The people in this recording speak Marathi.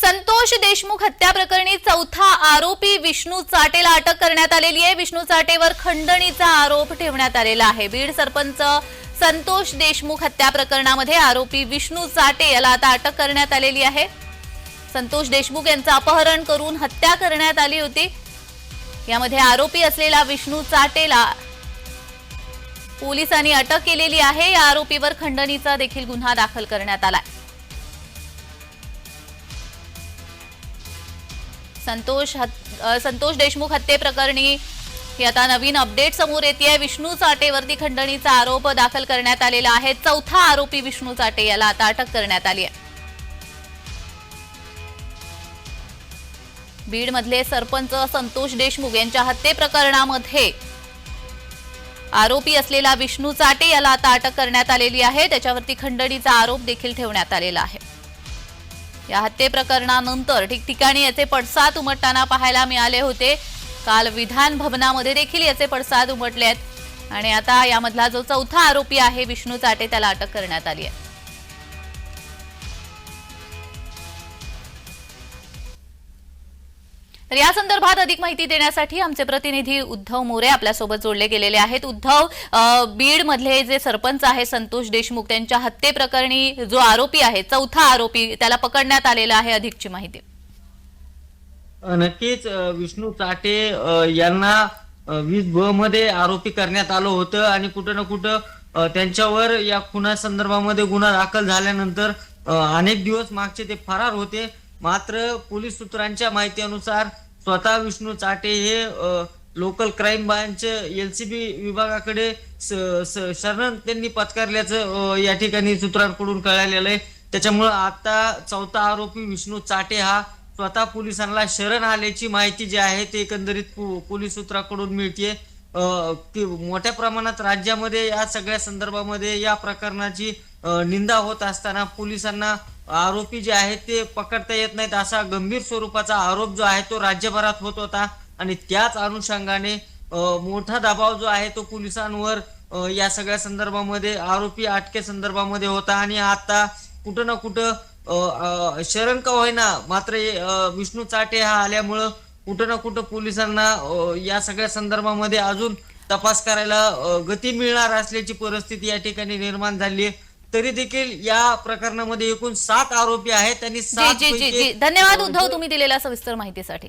संतोष देशमुख हत्या प्रकरणी चौथा आरोपी विष्णू चाटेला अटक करण्यात आलेली आहे. विष्णू चाटेवर खंडणीचा आरोप ठेवण्यात आलेला आहे. बीड सरपंच संतोष देशमुख हत्या प्रकरणामध्ये आरोपी विष्णू चाटे याला आता अटक करण्यात आलेली आहे. संतोष देशमुख यांचं अपहरण करून हत्या करण्यात आली होती. यामध्ये आरोपी असलेला विष्णू चाटेला पोलिसांनी अटक केलेली आहे. या आरोपीवर खंडणीचा देखील गुन्हा दाखल करण्यात आलाय. संतोष संतोष देशमुख हत्येप्रकरणी ही आता नवीन अपडेट समोर येते विष्णू चाटेवरती खंडणीचा आरोप दाखल करण्यात आलेला आहे. चौथा आरोपी विष्णू चाटे याला आता अटक करण्यात आली आहे. बीडमधले सरपंच संतोष देशमुख यांच्या हत्ये प्रकरणामध्ये आरोपी असलेला विष्णू चाटे याला आता अटक करण्यात आलेली आहे. त्याच्यावरती खंडणीचा आरोप देखील ठेवण्यात आलेला आहे. या हत्ये प्रकरणानंतर ठिकठिकाणी याचे पडसाद उमटताना पाहायला मिळाले होते. काल विधान भवनामध्ये देखील याचे पडसाद उमटले आहेत आणि आता यामधला जो चौथा आरोपी आहे विष्णू चाटे त्याला अटक करण्यात आली आहे. तर या संदर्भात अधिक माहिती देण्यासाठी आमचे प्रतिनिधी उद्धव मोरे आपल्यासोबत जोडले गेलेले आहेत. उद्धव बीड मधले जे सरपंच आहे संतोष देशमुख त्यांच्या हत्येप्रकरणी जो आरोपी आहे चौथा आरोपी त्याला पकडण्यात आलेला आहे अधिकची माहिती. नक्कीच विष्णू चाटे यांना वीज ब मध्ये आरोपी करण्यात आलं होतं आणि कुठं ना कुठं त्यांच्यावर या खुना संदर्भामध्ये गुन्हा दाखल झाल्यानंतर अनेक दिवस मागचे ते फरार होते. मात्र पोलीस सूत्रांच्या माहितीनुसार स्वतः विष्णू चाटे हे लोकल क्राईम ब्रांच एलसीबी विभागाकडे स- शरण त्यांनी पत्कारल्याचं या ठिकाणी सूत्रांकडून कळालेलं आहे. त्याच्यामुळं आता चौथा आरोपी विष्णू चाटे हा स्वतः पोलिसांना शरण आल्याची माहिती जी आहे ते एकंदरीत पोलीस सूत्राकडून मिळते मोठ्या प्रमाणात राज्यामध्ये या सगळ्या संदर्भामध्ये या प्रकरणाची निंदा होत असताना पोलिसांना आरोपी जे आहेत ते पकडता येत नाहीत. असा गंभीर स्वरूपाचा आरोप जो आहे तो राज्यभरात होत होता. आणि त्याच अनुषंगाने मोठा दबाव जो आहे तो पोलिसांवर या सगळ्या संदर्भामध्ये आरोपी अटके संदर्भामध्ये होता. आणि आता कुठं ना कुठं शरण का होईना मात्र विष्णू चाटे हा आल्यामुळं कुठं ना कुठं पोलिसांना या सगळ्या संदर्भामध्ये अजून तपास करायला गती मिळणार असल्याची परिस्थिती या ठिकाणी निर्माण झाली आहे. तरी देखील या प्रकरणामध्ये एकूण सात आरोपी आहेत. आणि जी सात जी जी पैकी, जी. धन्यवाद उद्धव तुम्ही दिलेल्या सविस्तर माहितीसाठी.